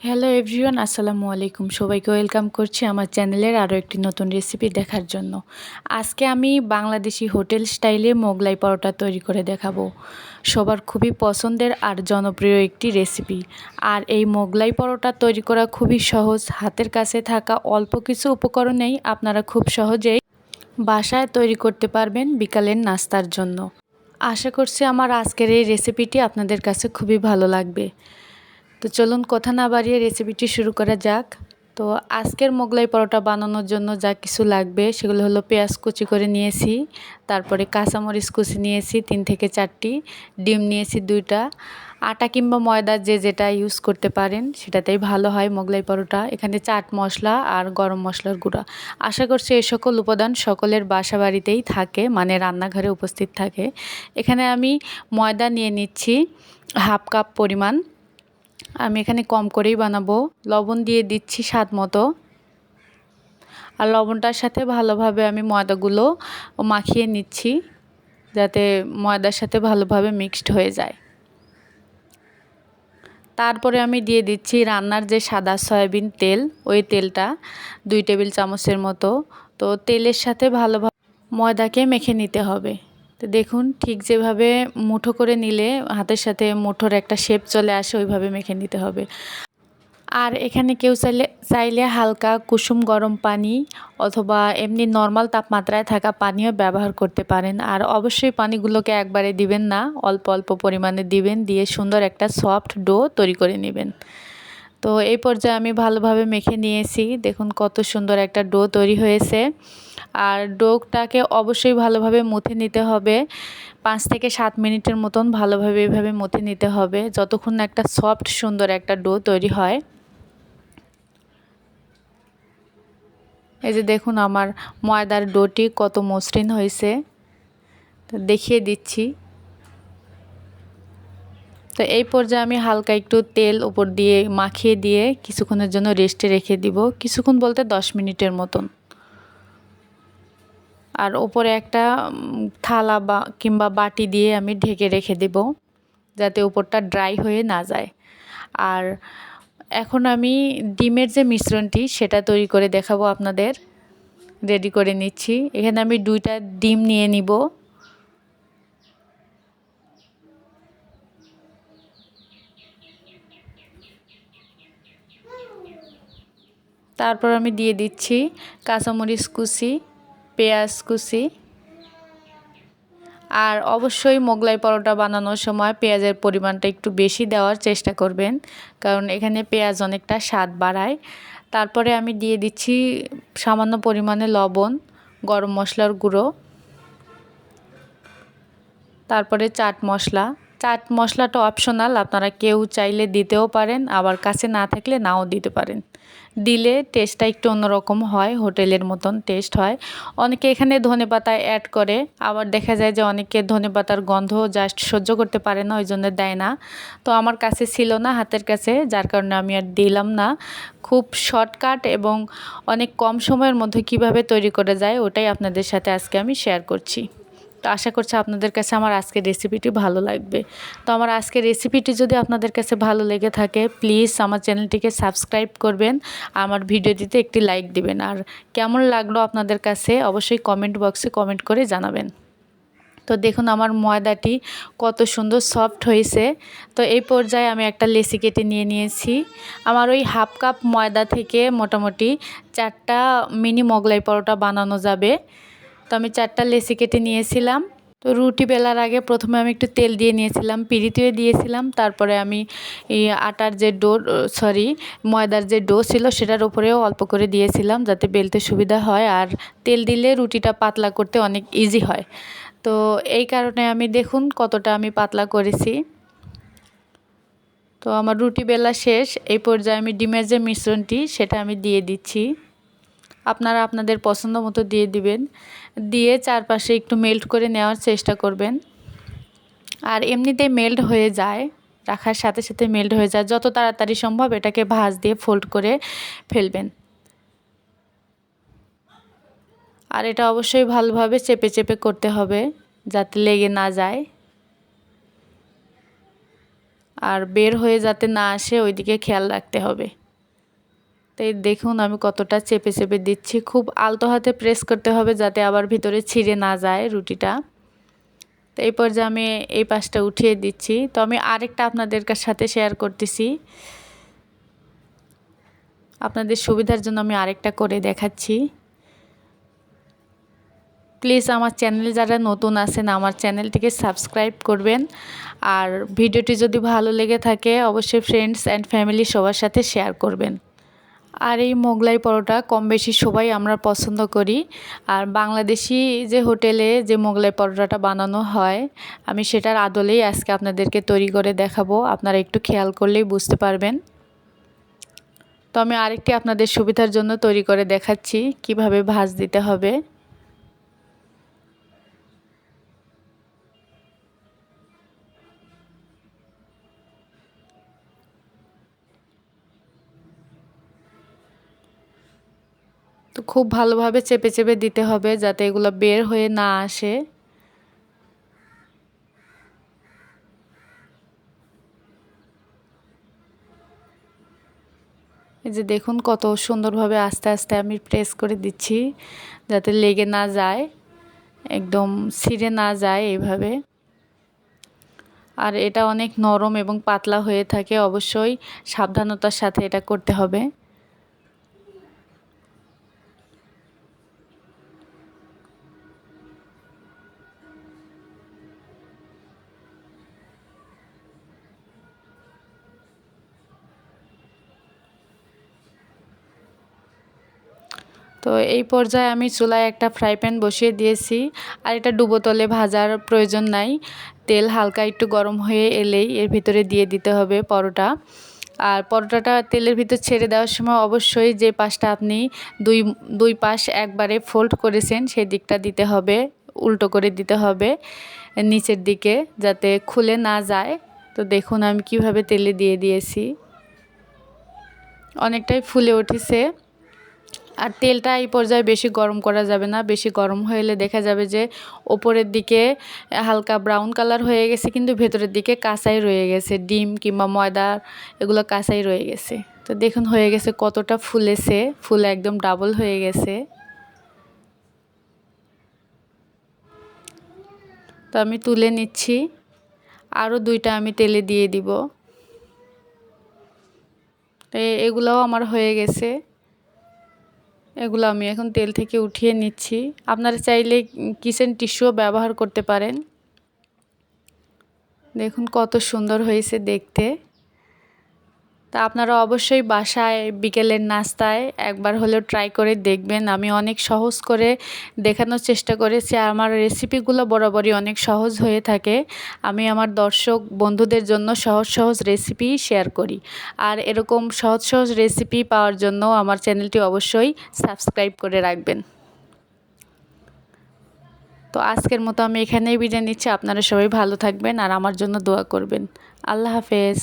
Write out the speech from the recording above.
Hello everyone আসসালামু আলাইকুম সবাইকে ওয়েলকাম করছি আমার চ্যানেলের আরও একটি নতুন রেসিপি দেখার জন্য। আজকে আমি বাংলাদেশি হোটেল স্টাইলে মোগলাই পরোটা তৈরি করে দেখাবো। সবার খুবই পছন্দের আর জনপ্রিয় একটি রেসিপি আর এই মোগলাই পরোটা তৈরি করা খুবই সহজ। হাতের কাছে থাকা অল্প কিছু উপকরণেই আপনারা খুব সহজেই বাসায় তৈরি করতে পারবেন বিকালের নাস্তার জন্য। আশা করছি আমার আজকের এই রেসিপিটি আপনাদের কাছে খুবই ভালো লাগবে। তো চলুন কথা না বাড়িয়ে রেসিপিটি শুরু করা যাক। তো আজকের মোগলাই পরোটা বানানোর জন্য যা কিছু লাগবে সেগুলো হলো পেঁয়াজ কুচি করে নিয়েছি, তারপরে কাঁচামরিচ কুচি নিয়েছি তিন থেকে চারটি, ডিম নিয়েছি দুইটা, আটা কিংবা ময়দা যে যেটা ইউজ করতে পারেন সেটাতেই ভালো হয় মোগলাই পরোটা। এখানে চাট মশলা আর গরম মশলার গুঁড়া। আশা করছি এই সকল উপাদান সকলের বাসা বাড়িতেই থাকে মানে রান্নাঘরে উপস্থিত থাকে। এখানে আমি ময়দা নিয়ে নিচ্ছি হাফ কাপ পরিমাণ। আমি এখানে কম করেই বানাবো। লবণ দিয়ে দিচ্ছি স্বাদ মতো। আর লবণটার সাথে ভালোভাবে আমি ময়দাগুলো মাখিয়ে নিচ্ছি, যাতে ময়দার সাথে ভালোভাবে মিক্সড হয়ে যায়। তারপরে আমি দিয়ে দিচ্ছি রান্নার যে সাদা সয়াবিন তেল, ওই তেলটা দুই টেবিল চামচের মতো। তো তেলের সাথে ভালোভাবে ময়দাকে মেখে নিতে হবে। তো দেখুন, ঠিক যেভাবে মুঠো করে নিলে হাতের সাথে মুঠোর একটা শেপ চলে আসে, ওইভাবে মেখে নিতে হবে। আর এখানে কেউ চাইলে চাইলে হালকা কুসুম গরম পানি অথবা এমনি নর্মাল তাপমাত্রায় থাকা পানিও ব্যবহার করতে পারেন। আর অবশ্যই পানিগুলোকে একবারে দিবেন না, অল্প অল্প পরিমাণে দিবেন, দিয়ে সুন্দর একটা সফট ডো তৈরি করে নেবেন। তো এই পর্যায়ে আমি ভালোভাবে মেখে নিয়েছি। দেখুন কত সুন্দর একটা ডো তৈরি হয়েছে। আর ডোটাকে অবশ্যই ভালোভাবে মুথে নিতে হবে। পাঁচ থেকে সাত মিনিটের মতন ভালোভাবে এভাবে মুথে নিতে হবে, যতক্ষণ একটা সফট, সুন্দর একটা ডো তৈরি হয়। এই যে দেখুন আমার ময়দার ডোটি কত মসৃণ হয়েছে। দেখিয়ে দিচ্ছি। তো এই পর্যায়ে আমি হালকা একটু তেল উপর দিয়ে মাখিয়ে দিয়ে কিছুক্ষণের জন্য রেস্টে রেখে দিব, কিছুক্ষণ বলতে দশ মিনিটের মতন। আর ওপরে একটা থালা বা কিংবা বাটি দিয়ে আমি ঢেকে রেখে দেব, যাতে উপরটা ড্রাই হয়ে না যায়। আর এখন আমি ডিমের যে মিশ্রণটি, সেটা তৈরি করে দেখাবো আপনাদের। রেডি করে নিচ্ছি। এখানে আমি দুইটা ডিম নিয়ে নিব। তারপর আমি দিয়ে দিচ্ছি কাঁচামরিচ কুচি। পেঁয়াজ কুচি আর অবশ্যই মোগলাই পরোটা বানানোর সময় পেঁয়াজের পরিমাণটা একটু বেশি দেওয়ার চেষ্টা করবেন, কারণ এখানে পেঁয়াজ অনেকটা স্বাদ বাড়ায়। তারপরে আমি দিয়ে দিচ্ছি সামান্য পরিমাণে লবণ, গরম মশলার গুঁড়ো, তারপরে চাট মশলা চাট মশলাটা অপশনাল আপনারা কেউ চাইলে দিতেও পারেন, আবার কাছে না থাকলে নাও দিতে পারেন। দিলে টেস্টটা একটু অন্যরকম হয়, হোটেলের মতন টেস্ট হয়। অনেকে এখানে ধনে পাতায় অ্যাড করে, আবার দেখা যায় যে অনেকে ধনে পাতার গন্ধ জাস্ট সহ্য করতে পারে না ওই জন্য দেয় না। তো আমার কাছে ছিল না, হাতের কাছে, যার কারণে আমি আর দিলাম না। খুব শর্টকাট এবং অনেক কম সময়ের মধ্যে কীভাবে তৈরি করে যায়, ওটাই আপনাদের সাথে আজকে আমি শেয়ার করছি। তো আশা করছি আপনাদের কাছে আমার আজকের রেসিপিটি ভালো লাগবে। তো আমার আজকের রেসিপিটি যদি আপনাদের কাছে ভালো লেগে থাকে প্লিজ আমার চ্যানেলটিকে সাবস্ক্রাইব করবেন, আমার ভিডিওটিতে একটি লাইক দিবেন। আর কেমন লাগল আপনাদের কাছে, অবশ্যই কমেন্ট বক্সে কমেন্ট করে জানাবেন। তো দেখুন আমার ময়দাটি কত সুন্দর সফট হয়েছে। তো এই পর্যায়ে আমি একটা লেসি কেটে নিয়ে নিয়েছি। আমার ওই হাফ কাপ ময়দা থেকে মোটামুটি চারটা মিনি মোগলাই পরোটা বানানো যাবে। তো আমি চারটা লেসি কেটে নিয়েছিলাম। তো রুটি বেলার আগে প্রথমে আমি একটু তেল দিয়ে নিয়েছিলাম পিড়িতেও দিয়েছিলাম। তারপরে আমি আটার যে ডো, সরি, ময়দার যে ডো ছিল সেটার উপরেও অল্প করে দিয়েছিলাম যাতে বেলতে সুবিধা হয়। আর তেল দিলে রুটিটা পাতলা করতে অনেক ইজি হয়। তো এই কারণে আমি দেখুন কতটা আমি পাতলা করেছি। তো আমার রুটি বেলা শেষ, এই পর্যায়ে আমি ডিমের যে মিশ্রণটি সেটা আমি দিয়ে দিচ্ছি। আপনারা আপনাদের পছন্দ মতো দিয়ে দিবেন। দিয়ে চারপাশে একটু মেল্ট করে নেওয়ার চেষ্টা করবেন। আর এমনিতে মেল্ট হয়ে যায়, রাখার সাথে সাথে মেল্ট হয়ে যায়। যত তাড়াতাড়ি সম্ভব এটাকে ভাঁজ দিয়ে ফোল্ড করে ফেলবেন। আর এটা অবশ্যই ভালোভাবে চেপে চেপে করতে হবে, যাতে লেগে না যায়। আর বের হয়ে যাতে না আসে, ওইদিকে খেয়াল রাখতে হবে। তাই দেখুন আমি কতটা চেপে চেপে দিচ্ছি। খুব আলতো হাতে প্রেস করতে হবে যাতে আবার ভিতরে ছিঁড়ে না যায় রুটিটা। তো এই পর্যায়ে আমি এই পাশটা উঠিয়ে দিচ্ছি। তো আমি আরেকটা আপনাদের সাথে শেয়ার করতেছি। আপনাদের সুবিধার জন্য আমি আরেকটা করে দেখাচ্ছি। প্লিজ আমার চ্যানেলে যারা নতুন আছেন, আমার চ্যানেলটিকে সাবস্ক্রাইব করবেন। আর ভিডিওটি যদি ভালো লেগে থাকে, অবশ্যই ফ্রেন্ডস অ্যান্ড ফ্যামিলি সবার সাথে শেয়ার করবেন। আর এই মোগলাই পরোটা কম বেশি সবাই আমরা পছন্দ করি। আর বাংলাদেশি যে হোটেলে যে মোগলাই পরোটাটা বানানো হয়, আমি সেটার আদলেই আজকে আপনাদেরকে তৈরি করে দেখাবো। আপনারা একটু খেয়াল করলেই বুঝতে পারবেন। তো আমি আরেকটি আপনাদের সুবিধার জন্য তৈরি করে দেখাচ্ছি, কীভাবে ভাজ দিতে হবে। খুব ভালোভাবে চেপে চেপে দিতে হবে যাতে এগুলো বের হয়ে না আসে। এই যে দেখুন কত সুন্দরভাবে আস্তে আস্তে আমি প্রেস করে দিচ্ছি যাতে লেগে না যায়, একদম ছিঁড়ে না যায় এইভাবে। আর এটা অনেক নরম এবং পাতলা হয়ে থাকে, অবশ্যই সাবধানতার সাথে এটা করতে হবে। তো এই পর্যায়ে আমি চুলায় একটা ফ্রাই প্যান বসিয়ে দিয়েছি। আর এটা ডুবো তলে ভাজার প্রয়োজন নাই। তেল হালকা একটু গরম হয়ে এলেই এর ভিতরে দিয়ে দিতে হবে পরোটা। আর পরোটাটা তেলের ভিতর ছেড়ে দেওয়ার সময় অবশ্যই যে পাশটা আপনি দুই দুই পাশ একবারে ফোল্ড করেছেন সেই দিকটা দিতে হবে, উল্টো করে দিতে হবে নিচের দিকে যাতে খুলে না যায়। তো দেখুন আমি কীভাবে তেলে দিয়ে দিয়েছি। অনেকটাই ফুলে উঠেছে। আর তেলটা এই পর্যায়ে বেশি গরম করা যাবে না। বেশি গরম হলে দেখা যাবে যে ওপরের দিকে হালকা ব্রাউন কালার হয়ে গেছে, কিন্তু ভেতরের দিকে কাঁচাই রয়ে গেছে। ডিম কিংবা ময়দা, এগুলো কাঁচাই রয়ে গেছে। তো দেখুন হয়ে গেছে কতটা ফুলেছে, ফুল একদম ডাবল হয়ে গেছে। তো আমি তুলে নিচ্ছি। আরও দুইটা আমি তেলে দিয়ে দিব। এগুলোও আমার হয়ে গেছে। এগুলো আমি এখন তেল থেকে উঠিয়ে নিচ্ছি। আপনারা চাইলে কিচেন টিস্যুও ব্যবহার করতে পারেন। দেখুন কত সুন্দর হয়েছে দেখতে। তা আপনারা অবশ্যই বাসায় বিকেলের নাস্তায় একবার হলেও ট্রাই করে দেখবেন। আমি অনেক সহজ করে দেখানোর চেষ্টা করেছি আর আমার রেসিপিগুলো বরাবরই অনেক সহজ হয়ে থাকে। আমি আমার দর্শক বন্ধুদের জন্য সহজ সহজ রেসিপি শেয়ার করি। আর এরকম সহজ সহজ রেসিপি পাওয়ার জন্য আমার চ্যানেলটি অবশ্যই সাবস্ক্রাইব করে রাখবেন। তো আজকের মতো আমি এখানেই বিদায় নিচ্ছি। আপনারা সবাই ভালো থাকবেন আর আমার জন্য দোয়া করবেন। আল্লাহ হাফেজ।